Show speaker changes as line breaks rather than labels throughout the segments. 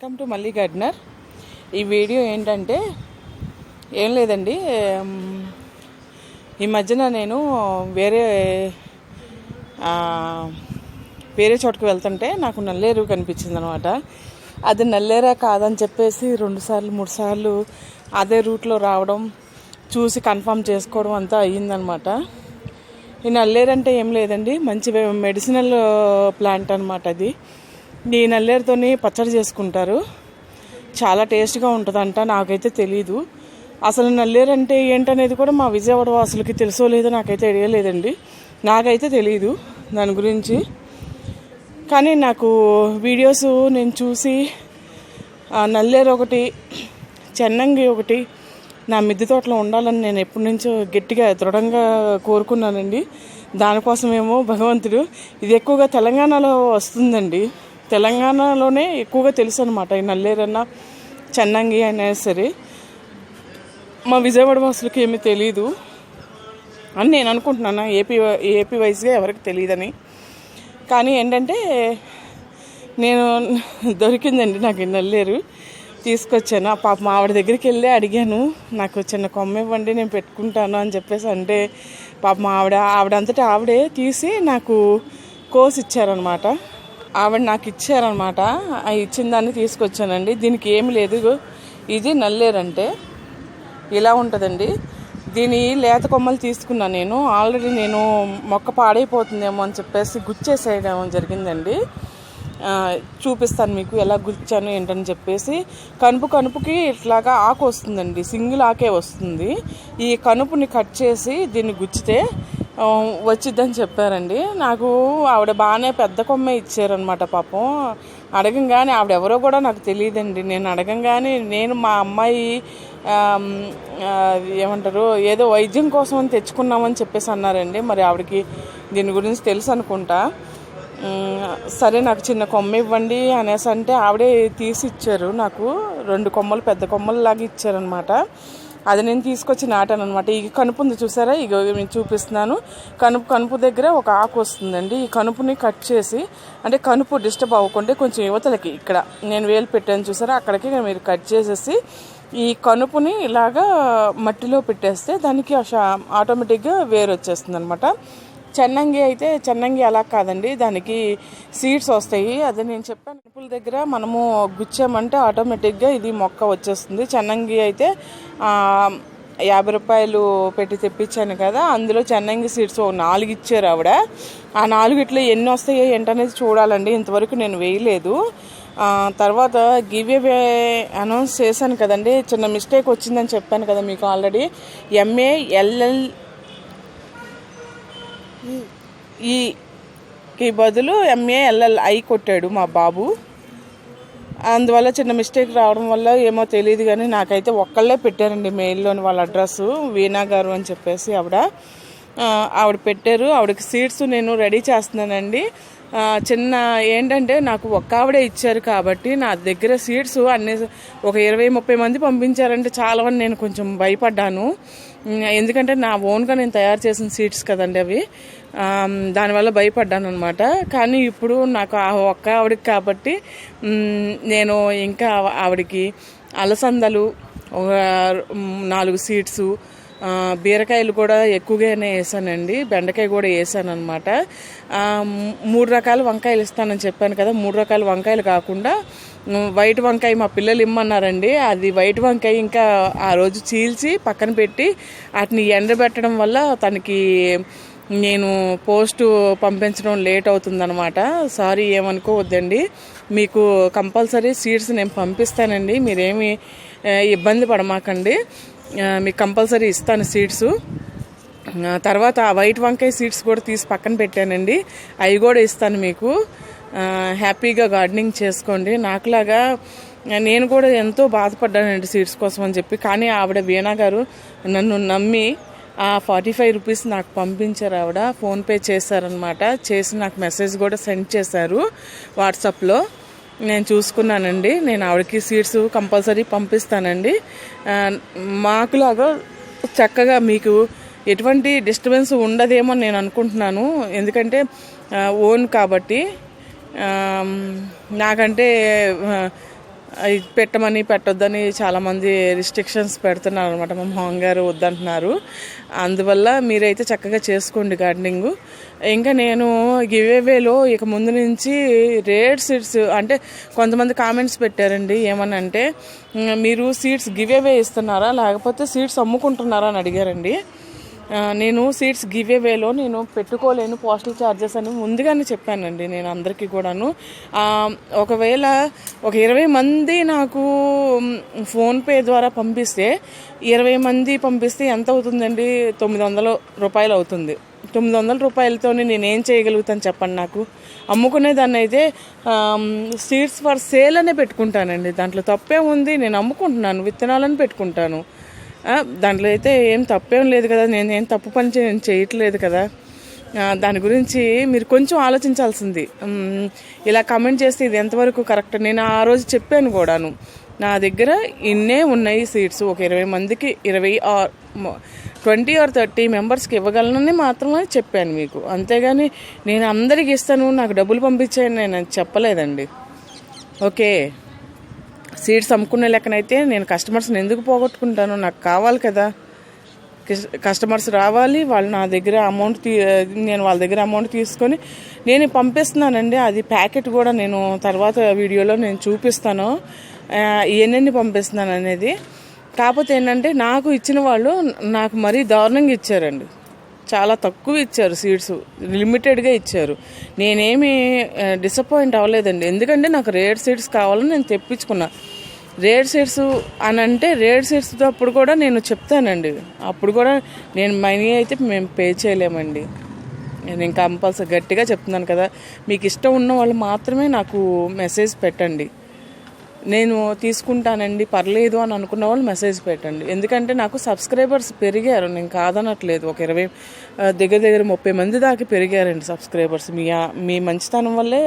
Welcome to Malli gardener ఈ video ఏంటంటే ఏం లేదండి ఈ మధ్యన నేను వేరే వేరే చోటుకు వెళ్తుంటే నాకు నల్లేరు కనిపించింది అనమాట అది నల్లేరా కాదని చెప్పేసి రెండుసార్లు మూడు సార్లు అదే రూట్లో రావడం చూసి కన్ఫర్మ్ చేసుకోవడం అంతా అయ్యిందనమాట. ఈ నల్లేరు అంటే ఏం లేదండి మంచి మెడిసినల్ ప్లాంట్ అనమాట అది. ఈ నల్లేరుతోని పచ్చడి చేసుకుంటారు. చాలా టేస్ట్గా ఉంటుందంట నాకైతే తెలీదు. అసలు నల్లేరు అంటే ఏంటనేది కూడా మా విజయవాడ వాసులకి తెలుసో లేదో నాకైతే ఐడియా లేదండి నాకైతే తెలియదు దాని గురించి. కానీ నాకు వీడియోస్ నేను చూసి నల్లేరు ఒకటి చెన్నంగి ఒకటి నా మిద్దె తోటలో ఉండాలని నేను ఎప్పటి నుంచో గట్టిగా దృఢంగా కోరుకున్నానండి. దానికోసమేమో భగవంతుడు ఇది ఎక్కువగా తెలంగాణలో వస్తుందండి. తెలంగాణలోనే ఎక్కువగా తెలుసు అనమాట ఈ నల్లేరన్న చెన్నంగి అయినా సరే మా విజయవాడ వాసులకి ఏమీ తెలియదు అని నేను అనుకుంటున్నాను. ఏపీ ఏపీ వైజ్గా ఎవరికి తెలియదని కానీ ఏంటంటే నేను దొరికిందండి నాకు ఈ నల్లేరు. తీసుకొచ్చాను. ఆ పాప మా ఆవిడ దగ్గరికి వెళ్ళి అడిగాను నాకు చిన్న కొమ్మ ఇవ్వండి నేను పెట్టుకుంటాను అని చెప్పేసి అంటే పాప మా ఆవిడ ఆవిడంతటా ఆవిడే తీసి నాకు కోసి ఇచ్చారనమాట ఆవిడ నాకు ఇచ్చారనమాట ఆ ఇచ్చిన దాన్ని తీసుకొచ్చానండి. దీనికి ఏమి లేదు. ఇది నల్లేరంటే ఇలా ఉంటుందండి. దీని లేత కొమ్మలు తీసుకున్నాను నేను. ఆల్రెడీ నేను మొక్క పాడైపోతుందేమో అని చెప్పేసి గుచ్చేసేయడం జరిగిందండి. చూపిస్తాను మీకు ఎలా గుచ్చాను ఏంటని చెప్పేసి. కనుపు కనుపుకి ఇట్లాగా ఆకు వస్తుందండి. సింగిల్ ఆకే వస్తుంది. ఈ కనుపుని కట్ చేసి దీన్ని గుచ్చితే వచ్చిద్దని చెప్పారండి. నాకు ఆవిడ బాగానే పెద్ద కొమ్మే ఇచ్చారనమాట పాపం. అడగంగానే ఆవిడెవరో కూడా నాకు తెలియదండి. నేను అడగంగానే నేను మా అమ్మాయి ఏమంటారు ఏదో వైద్యం కోసం అని తెచ్చుకున్నామని చెప్పేసి అన్నారండి. మరి ఆవిడకి దీని గురించి తెలుసు అనుకుంటా. సరే నాకు చిన్న కొమ్మ ఇవ్వండి అనేసి అంటే ఆవిడే తీసి ఇచ్చారు. నాకు రెండు కొమ్మలు పెద్ద కొమ్మలు లాగా ఇచ్చారనమాట అది నేను తీసుకొచ్చి నాటాను అనమాట ఈ కనుపు ఉంది చూసారా? ఇక నేను చూపిస్తున్నాను. కనుపు కనుపు దగ్గర ఒక ఆకు వస్తుందండి. ఈ కనుపుని కట్ చేసి అంటే కనుపు డిస్టర్బ్ అవ్వకుండా కొంచెం యువతలకి ఇక్కడ నేను వేలు పెట్టాను చూసారా? అక్కడికి మీరు కట్ చేసేసి ఈ కనుపుని ఇలాగా మట్టిలో పెట్టేస్తే దానికి ఆటోమేటిక్గా వేరు వచ్చేస్తుంది అనమాట చెన్నంగి అయితే చెన్నంగి అలా కాదండి. దానికి సీడ్స్ వస్తాయి. అదే నేను చెప్పాను. నిపుల దగ్గర మనము గుచ్చామంటే ఆటోమేటిక్గా ఇది మొక్క వచ్చేస్తుంది. చెన్నంగి అయితే యాభై రూపాయలు పెట్టి తెప్పించాను కదా అందులో చెన్నంగి సీడ్స్ నాలుగు ఇచ్చారు ఆవిడ. ఆ నాలుగిట్లో ఎన్ని వస్తాయో ఏంటనేది చూడాలండి. ఇంతవరకు నేను వేయలేదు. తర్వాత గివ్ అవే అనౌన్స్ చేశాను కదండి. చిన్న మిస్టేక్ వచ్చిందని చెప్పాను కదా మీకు ఆల్రెడీ. ఎంఏ ఎల్ఎల్ ఈకి బదులు ఎంఏ ఎల్ఎల్ ఐ కొట్టాడు మా బాబు. అందువల్ల చిన్న మిస్టేక్ రావడం వల్ల ఏమో తెలియదు కానీ నాకైతే ఒక్కళ్ళే పెట్టారండి మెయిల్లోని వాళ్ళ అడ్రస్ వీణా గారు అని చెప్పేసి ఆవిడ. ఆవిడ పెట్టారు. ఆవిడకి సీట్స్ నేను రెడీ చేస్తున్నానండి. చిన్న ఏంటంటే నాకు ఒక్క ఆవిడే ఇచ్చారు కాబట్టి నా దగ్గర సీట్స్ అన్ని ఒక ఇరవై ముప్పై మంది పంపించారంటే చాలా అని నేను కొంచెం భయపడ్డాను. ఎందుకంటే నా ఓన్గా నేను తయారు చేసిన సీట్స్ కదండి అవి. దానివల్ల భయపడ్డాను అనమాట కానీ ఇప్పుడు నాకు ఆ ఒక్క ఆవిడకి కాబట్టి నేను ఇంకా ఆవిడకి అలసందలు ఒక నాలుగు సీట్స్ బీరకాయలు కూడా ఎక్కువగానే వేసానండి. బెండకాయ కూడా వేసాను అనమాట మూడు రకాల వంకాయలు ఇస్తానని చెప్పాను కదా మూడు రకాల వంకాయలు కాకుండా వైట్ వంకాయ మా పిల్లలు ఇమ్మన్నారండి. అది వైట్ వంకాయ ఇంకా ఆ రోజు చీల్చి పక్కన పెట్టి వాటిని ఎండబెట్టడం వల్ల తనకి నేను పోస్ట్ పంపించడం లేట్ అవుతుందన్నమాట. సారీ ఏమనుకోవద్దండి. మీకు కంపల్సరీ సీడ్స్ నేను పంపిస్తానండి. మీరేమి ఇబ్బంది పడమాకండి. మీకు కంపల్సరీ ఇస్తాను సీడ్స్. తర్వాత ఆ వైట్ వంకాయ సీడ్స్ కూడా తీసి పక్కన పెట్టానండి. అవి కూడా ఇస్తాను మీకు. హ్యాపీగా గార్డెనింగ్ చేసుకోండి. నాకులాగా నేను కూడా ఎంతో బాధపడ్డానండి సీడ్స్ కోసం అని చెప్పి. కానీ ఆవిడ వీణా గారు నన్ను నమ్మి ఆ ఫార్టీ ఫైవ్ రూపీస్ నాకు పంపించారు ఆవిడ. ఫోన్పే చేశారనమాట చేసి నాకు మెసేజ్ కూడా సెండ్ చేశారు వాట్సాప్లో. నేను చూసుకున్నానండి. నేను ఆవిడకి సీట్స్ కంపల్సరీ పంపిస్తానండి. మాకులాగా చక్కగా మీకు ఎటువంటి డిస్టర్బెన్స్ ఉండదేమో నేను అనుకుంటున్నాను. ఎందుకంటే ఓన్ కాబట్టి నాకంటే ఇది పెట్టమని పెట్టొద్దని చాలామంది రిస్ట్రిక్షన్స్ పెడుతున్నారు అనమాట మా మామగారు గారు వద్దంటున్నారు. అందువల్ల మీరైతే చక్కగా చేసుకోండి గార్డెనింగ్ ఇంకా నేను గివేవేలో ఇక ముందు నుంచి రేడ్ సీడ్స్ అంటే కొంతమంది కామెంట్స్ పెట్టారండి. ఏమనంటే మీరు సీడ్స్ గివేవే ఇస్తున్నారా? లేకపోతే సీడ్స్ అమ్ముకుంటున్నారా? అని అడిగారండి. నేను సీట్స్ గివ్ అవేలో నేను పెట్టుకోలేను పోస్టల్ ఛార్జెస్ అని ముందుగానే చెప్పానండి నేను అందరికీ కూడాను. ఒకవేళ ఒక ఇరవై మంది నాకు ఫోన్పే ద్వారా పంపిస్తే ఇరవై మంది పంపిస్తే ఎంత అవుతుందండి? తొమ్మిది వందల రూపాయలు అవుతుంది. తొమ్మిది వందల రూపాయలతో నేను ఏం చేయగలుగుతాను చెప్పండి నాకు? అమ్ముకునే దాన్ని అయితే సీడ్స్ ఫర్ సేల్ అనే పెట్టుకుంటానండి. దాంట్లో తప్పే ఉంది నేను అమ్ముకుంటున్నాను విత్తనాలను పెట్టుకుంటాను. దాంట్లో అయితే ఏం తప్పేం లేదు కదా నేను ఏం తప్పు పని చే- చేయట్లేదు కదా. దాని గురించి మీరు కొంచెం ఆలోచించాల్సింది. ఇలా కమెంట్ చేస్తే ఇది ఎంతవరకు కరెక్ట్ నేను ఆ రోజు చెప్పాను కూడాను. నా దగ్గర ఇన్నే ఉన్నాయి సీట్స్ ఒక ఇరవై మందికి ఇరవై ఆర్ ట్వంటీ ఆర్ థర్టీ మెంబర్స్కి ఇవ్వగలనని మాత్రమే చెప్పాను మీకు. అంతేగాని నేను అందరికి ఇస్తాను నాకు డబ్బులు పంపించాను నేను చెప్పలేదండి. ఓకే? సీడ్స్ అమ్ముకునే లెక్కనైతే నేను కస్టమర్స్ని ఎందుకు పోగొట్టుకుంటాను నాకు కావాలి కదా. కస్టమర్స్ రావాలి వాళ్ళు నా దగ్గర అమౌంట్ తీ నేను వాళ్ళ దగ్గర అమౌంట్ తీసుకొని నేను పంపిస్తున్నానండి. అది ప్యాకెట్ కూడా నేను తర్వాత వీడియోలో నేను చూపిస్తాను. ఇవన్నీ ఎన్నెన్ని పంపిస్తున్నాను అనేది కాకపోతే ఏంటంటే నాకు ఇచ్చిన వాళ్ళు నాకు మరీ దారుణంగా ఇచ్చారండి. చాలా తక్కువ ఇచ్చారు సీట్స్ లిమిటెడ్గా ఇచ్చారు. నేనేమి డిసప్పాయింట్ అవ్వలేదండి. ఎందుకంటే నాకు రేర్ సీట్స్ కావాలని నేను తెప్పించుకున్నాను రేర్ సీడ్స్ అని అంటే రేర్ సీడ్స్తో అప్పుడు కూడా నేను చెప్తానండి. అప్పుడు కూడా నేను మనీ అయితే మేము పే చేయలేమండి. నేను కంపల్సరీ గట్టిగా చెప్తున్నాను కదా మీకు ఇష్టం ఉన్న వాళ్ళు మాత్రమే నాకు మెసేజ్ పెట్టండి. నేను తీసుకుంటానండి పర్లేదు అని అనుకున్న వాళ్ళు మెసేజ్ పెట్టండి. ఎందుకంటే నాకు సబ్స్క్రైబర్స్ పెరిగారు నేను కాదనట్లేదు. ఒక ఇరవై దగ్గర దగ్గర ముప్పై మంది దాకా పెరిగారండి సబ్స్క్రైబర్స్. మీ మీ మంచితనం వల్లే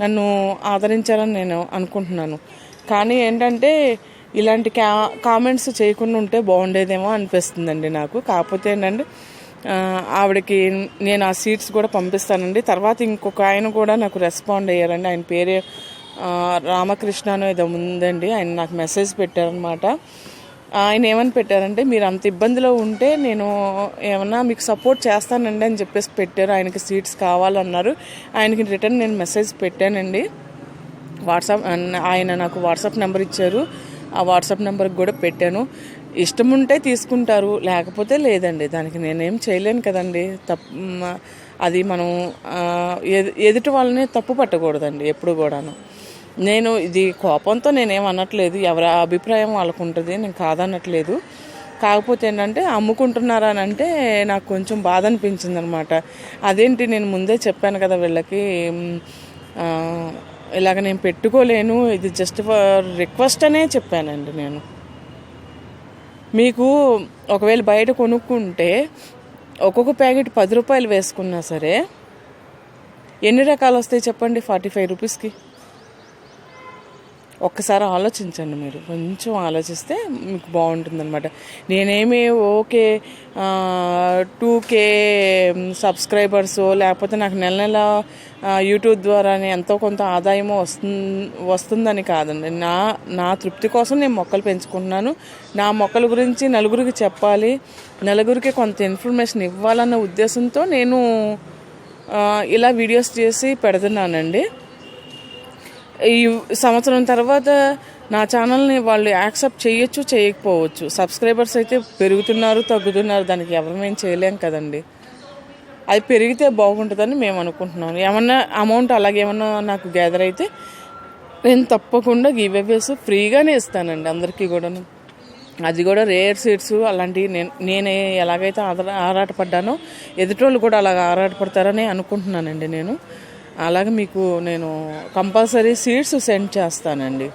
నన్ను ఆదరించారని నేను అనుకుంటున్నాను. కానీ ఏంటంటే ఇలాంటి కా కామెంట్స్ చేయకుండా ఉంటే బాగుండేదేమో అనిపిస్తుందండి నాకు. కాకపోతే ఏంటంటే ఆవిడకి నేను ఆ సీట్స్ కూడా పంపిస్తానండి. తర్వాత ఇంకొక ఆయన కూడా నాకు రెస్పాండ్ అయ్యారండి. ఆయన పేరే రామకృష్ణ అని ఏదో ఉందండి. ఆయన నాకు మెసేజ్ పెట్టారనమాట. ఆయన ఏమని పెట్టారంటే మీరు అంత ఇబ్బందిలో ఉంటే నేను ఏమన్నా మీకు సపోర్ట్ చేస్తానండి అని చెప్పేసి పెట్టారు. ఆయనకి సీట్స్ కావాలన్నారు. ఆయనకి రిటర్న్ నేను మెసేజ్ పెట్టానండి. వాట్సాప్ ఆయన నాకు వాట్సాప్ నెంబర్ ఇచ్చారు. ఆ వాట్సాప్ నెంబర్కి కూడా పెట్టాను. ఇష్టం ఉంటే తీసుకుంటారు లేకపోతే లేదండి. దానికి నేనేం చేయలేను కదండి. తప్పు అది మనం ఎదు- ఎదుటి వాళ్ళని తప్పు పట్టకూడదండి ఎప్పుడు కూడాను. నేను ఇది కోపంతో నేనేం అనట్లేదు ఎవరి అభిప్రాయం వాళ్ళకు ఉంటుంది నేను కాదనట్లేదు. కాకపోతే ఏంటంటే అమ్ముకుంటున్నారా అని అంటే నాకు కొంచెం బాధ అనిపించింది అనమాట అదేంటి నేను ముందే చెప్పాను కదా వీళ్ళకి ఇలాగ నేను పెట్టుకోలేను ఇది జస్ట్ ఫర్ రిక్వెస్ట్ అనే చెప్పానండి నేను. మీకు ఒకవేళ బయట కొనుక్కుంటే ఒక్కొక్క ప్యాకెట్ పది రూపాయలు వేసుకున్నా సరే ఎన్ని రకాలు వస్తాయి చెప్పండి? ఫార్టీ ఫైవ్ రూపీస్కి ఒక్కసారి ఆలోచించండి మీరు. కొంచెం ఆలోచిస్తే మీకు బాగుంటుందన్నమాట. నేనేమి ఓకే టూ కే సబ్స్క్రైబర్స్ లేకపోతే నాకు నెల నెల యూట్యూబ్ ద్వారానే ఎంతో కొంత ఆదాయము వస్తుంది వస్తుందని కాదండి. నా నా తృప్తి కోసం నేను మొక్కలు పెంచుకుంటున్నాను. నా మొక్కల గురించి నలుగురికి చెప్పాలి. నలుగురికి కొంత ఇన్ఫర్మేషన్ ఇవ్వాలన్న ఉద్దేశంతో నేను ఇలా వీడియోస్ చేసి పెడుతున్నానండి. ఈ సంవత్సరం తర్వాత నా ఛానల్ని వాళ్ళు యాక్సెప్ట్ చేయొచ్చు చేయకపోవచ్చు. సబ్స్క్రైబర్స్ అయితే పెరుగుతున్నారు తగ్గుతున్నారు. దానికి ఎవరు మేము చేయలేం కదండి. అది పెరిగితే బాగుంటుందని మేము అనుకుంటున్నాం. ఏమన్నా అమౌంట్ అలాగే ఏమన్నా నాకు గ్యాదర్ అయితే నేను తప్పకుండా గివేవేస్ ఫ్రీగానే ఇస్తానండి అందరికీ కూడాను. అది కూడా రేర్ సీడ్స్ అలాంటివి నేను నేను ఎలాగైతే ఆదర ఆరాటపడ్డానో ఎదుటోళ్ళు కూడా అలాగ ఆరాటపడతారని అనుకుంటున్నానండి నేను. అలాగే మీకు నేను కంపల్సరీ సీడ్స్ సెండ్ చేస్తానండి.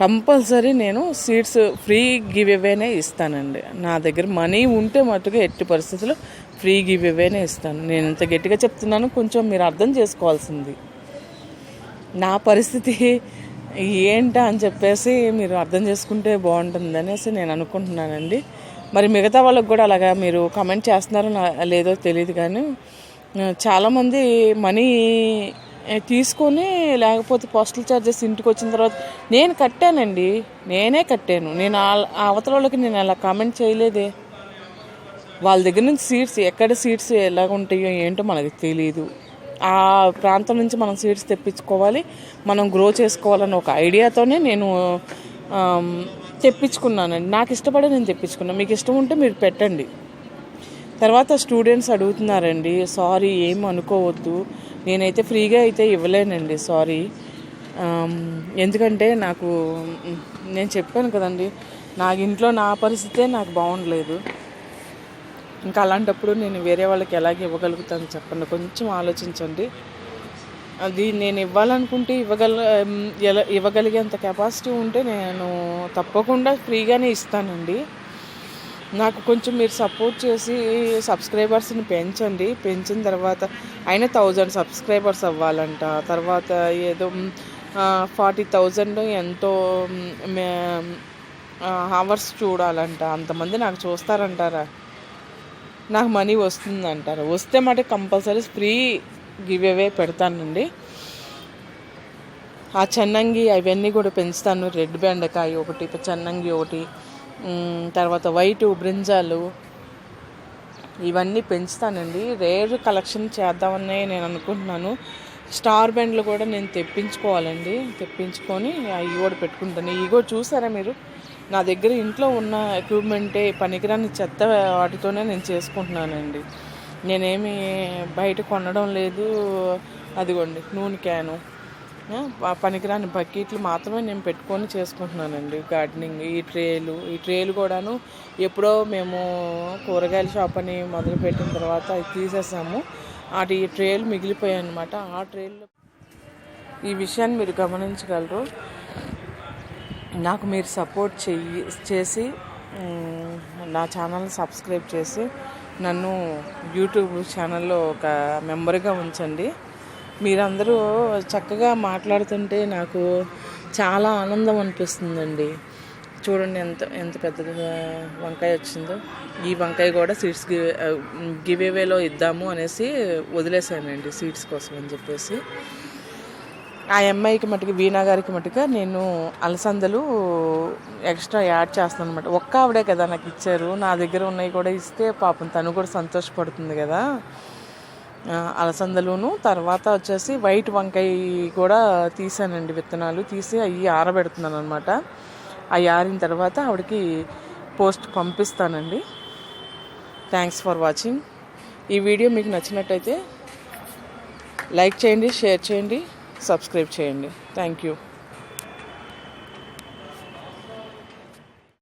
కంపల్సరీ నేను సీట్స్ ఫ్రీ గివ్ ఇవేనే ఇస్తానండి. నా దగ్గర మనీ ఉంటే మట్టుగా ఎట్టి పరిస్థితుల్లో ఫ్రీ గివ్ అవేనే ఇస్తాను. నేను ఇంత గట్టిగా చెప్తున్నాను కొంచెం మీరు అర్థం చేసుకోవాల్సింది. నా పరిస్థితి ఏంటా అని చెప్పేసి మీరు అర్థం చేసుకుంటే బాగుంటుంది అనేసి నేను అనుకుంటున్నానండి. మరి మిగతా వాళ్ళకి కూడా అలాగా మీరు కమెంట్ చేస్తున్నారో లేదో తెలియదు కానీ చాలామంది మనీ తీసుకొని లేకపోతే పోస్టల్ ఛార్జెస్ ఇంటికి వచ్చిన తర్వాత నేను కట్టానండి. నేనే కట్టాను. నేను ఆ- అవతల వాళ్ళకి నేను అలా కామెంట్ చేయలేదే. వాళ్ళ దగ్గర నుంచి సీట్స్ ఎక్కడ సీట్స్ ఎలా ఉంటాయో ఏంటో మనకు తెలియదు ఆ ప్రాంతం నుంచి మనం సీట్స్ తెప్పించుకోవాలి. మనం గ్రో చేసుకోవాలని ఒక ఐడియాతోనే నేను తెప్పించుకున్నానండి. నాకు ఇష్టపడే నేను తెప్పించుకున్నాను మీకు ఇష్టం ఉంటే మీరు పెట్టండి. తర్వాత స్టూడెంట్స్ అడుగుతున్నారండి సారీ ఏం అనుకోవద్దు. నేనైతే ఫ్రీగా అయితే ఇవ్వలేనండి సారీ ఎందుకంటే నాకు నేను చెప్పాను కదండి నాకు ఇంట్లో నా పరిస్థితే నాకు బాగుండలేదు. ఇంకా అలాంటప్పుడు నేను వేరే వాళ్ళకి ఎలాగ ఇవ్వగలుగుతాను చెప్పండి కొంచెం ఆలోచించండి. అది నేను ఇవ్వాలనుకుంటే ఇవ్వగల ఎలా ఇవ్వగలిగేంత కెపాసిటీ ఉంటే నేను తప్పకుండా ఫ్రీగానే ఇస్తానండి. నాకు కొంచెం మీరు సపోర్ట్ చేసి సబ్స్క్రైబర్స్ని పెంచండి. పెంచిన తర్వాత అయినా థౌజండ్ సబ్స్క్రైబర్స్ అవ్వాలంట. తర్వాత ఏదో ఫార్టీ థౌజండ్ ఎంతో అవర్స్ చూడాలంట. అంతమంది నాకు చూస్తారంటారా? నాకు మనీ వస్తుంది అంటారు వస్తే మాట కంపల్సరీ ఫ్రీ గివ్ అవే పెడతానండి. ఆ చెన్నంగి అవన్నీ కూడా పెంచుతాను. రెడ్ బెండకాయ ఒకటి చెన్నంగి ఒకటి తర్వాత వైటు బ్రింజాలు ఇవన్నీ పెంచుతానండి. రేర్ కలెక్షన్ చేద్దామని నేను అనుకుంటున్నాను. స్టార్ బెండ్లు కూడా నేను తెప్పించుకోవాలండి. తెప్పించుకొని అవి కూడా పెట్టుకుంటాను. ఇవి కూడా చూసారా మీరు? నా దగ్గర ఇంట్లో ఉన్న ఎక్విప్మెంటే పనికిరాని చెత్త వాటితోనే నేను చేసుకుంటున్నానండి. నేనేమి బయట కొనడం లేదు. అదిగోండి నూనె క్యాను. పనికిరాని బకెట్లు మాత్రమే నేను పెట్టుకొని చేసుకుంటున్నానండి. గార్డెనింగ్ ఈ ట్రేలు ఈ ట్రేలు కూడాను ఎప్పుడో మేము కూరగాయల షాప్ అని మొదలుపెట్టిన తర్వాత అవి తీసేసాము. ఈ ట్రేలు మిగిలిపోయాయి అనమాట ఆ ట్రేల్లో ఈ విషయాన్ని మీరు గమనించగలరు. నాకు మీరు సపోర్ట్ చెయ్యి చేసి నా ఛానల్ సబ్స్క్రైబ్ చేసి నన్ను యూట్యూబ్ ఛానల్లో ఒక మెంబర్గా ఉంచండి. మీరందరూ చక్కగా మాట్లాడుతుంటే నాకు చాలా ఆనందం అనిపిస్తుందండి. చూడండి ఎంత ఎంత పెద్దగా వంకాయ వచ్చిందో. ఈ వంకాయ కూడా సీడ్స్ గివ్ గివ్ అవేలో ఇద్దాము అనేసి వదిలేసానండి సీడ్స్ కోసం అని చెప్పేసి. ఆ అమ్మాయికి మటుకు వీణా గారికి మటుగా నేను అలసందలు ఎక్స్ట్రా యాడ్ చేస్తాను అనమాట ఒక్క ఆవిడే కదా నాకు ఇచ్చారు. నా దగ్గర ఉన్నవి కూడా ఇస్తే పాపం తను కూడా సంతోషపడుతుంది కదా. అలసందలును తర్వాత వచ్చేసి వైట్ వంకాయ కూడా తీసానండి విత్తనాలు. తీసి అవి ఆరబెడుతున్నాను అనమాట అవి ఆరిన తర్వాత ఆవిడకి పోస్ట్ పంపిస్తానండి. థ్యాంక్స్ ఫర్ వాచింగ్ ఈ వీడియో మీకు నచ్చినట్టయితే లైక్ చేయండి షేర్ చేయండి సబ్స్క్రైబ్ చేయండి. Thank you